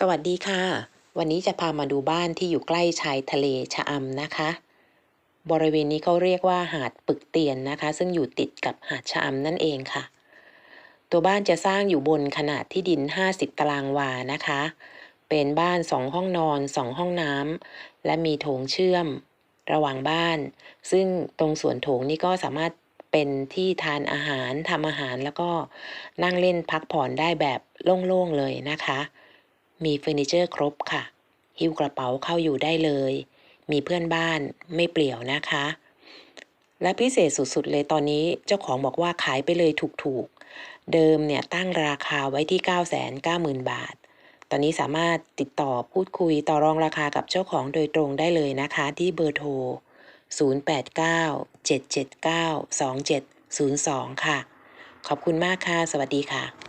สวัสดีค่ะ วันนี้จะพามาดูบ้านที่อยู่ใกล้ชายทะเลชะอำนะคะ บริเวณนี้เขาเรียกว่าหาดปึกเตียนนะคะ ซึ่งอยู่ติดกับหาดชะอำนั่นเองค่ะ ตัวบ้านจะสร้างอยู่บนขนาดที่ดิน 50 ตารางวานะคะ เป็นบ้าน2ห้องนอน2ห้องน้ำและมีโถงเชื่อมระหว่างบ้าน ซึ่งตรงส่วนโถงนี่ก็สามารถเป็นที่ทานอาหารทำอาหารแล้วก็นั่งเล่นพักผ่อนได้แบบโล่งๆเลยนะคะ มีเฟอร์นิเจอร์ครบค่ะ หิ้วกระเป๋าเข้าอยู่ได้เลย มีเพื่อนบ้านไม่เปลี่ยวนะคะ และพิเศษสุดๆเลยตอนนี้เจ้าของบอกว่าขายไปเลยถูกๆ เดิมเนี่ยตั้งราคาไว้ที่ 990,000 บาท ตอนนี้สามารถติดต่อพูดคุยต่อรองราคากับเจ้าของโดยตรงได้เลยนะคะ ที่เบอร์โทร 089-779-2702 ค่ะ ขอบคุณมากค่ะ สวัสดีค่ะ